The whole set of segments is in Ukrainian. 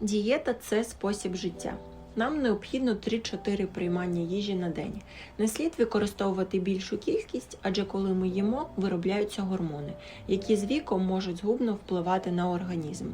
Дієта це спосіб життя. Нам необхідно 3-4 приймання їжі на день. Не слід використовувати більшу кількість, адже коли ми їмо, виробляються гормони, які з віком можуть згубно впливати на організм.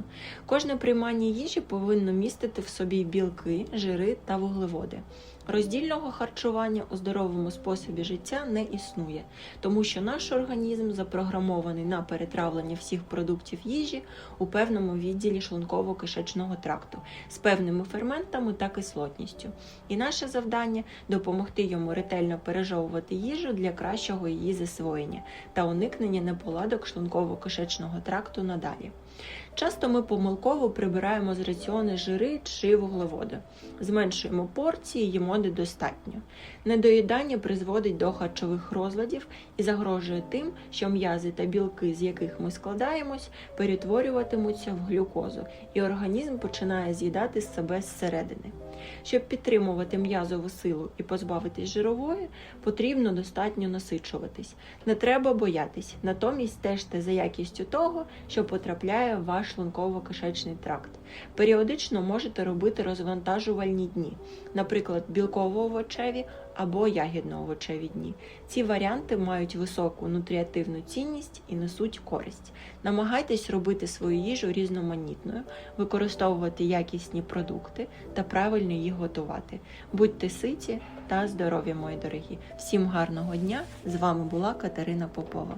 Кожне приймання їжі повинно містити в собі білки, жири та вуглеводи. Роздільного харчування у здоровому способі життя не існує, тому що наш організм запрограмований на перетравлення всіх продуктів їжі у певному відділі шлунково-кишечного тракту з певними ферментами та кислотністю. І наше завдання допомогти йому ретельно пережовувати їжу для кращого її засвоєння та уникнення неполадок шлунково-кишечного тракту надалі. Часто ми помилково прибираємо з раціони жири чи вуглеводи, зменшуємо порції, їмо недостатньо. Недоїдання призводить до харчових розладів і загрожує тим, що м'язи та білки, з яких ми складаємось, перетворюватимуться в глюкозу, і організм починає з'їдати себе зсередини. Щоб підтримувати м'язову силу і позбавитись жирової, потрібно достатньо насичуватись. Не треба боятись, натомість стежте за якістю того, що потрапляє в ваш шлунково-кишечний тракт. Періодично можете робити розвантажувальні дні, наприклад, білково-овочеві або ягідно-овочеві дні. Ці варіанти мають високу нутріативну цінність і несуть користь. Намагайтесь робити свою їжу різноманітною, використовувати якісні продукти та правильно їх готувати. Будьте ситі та здорові, мої дорогі! Всім гарного дня! З вами була Катерина Попова.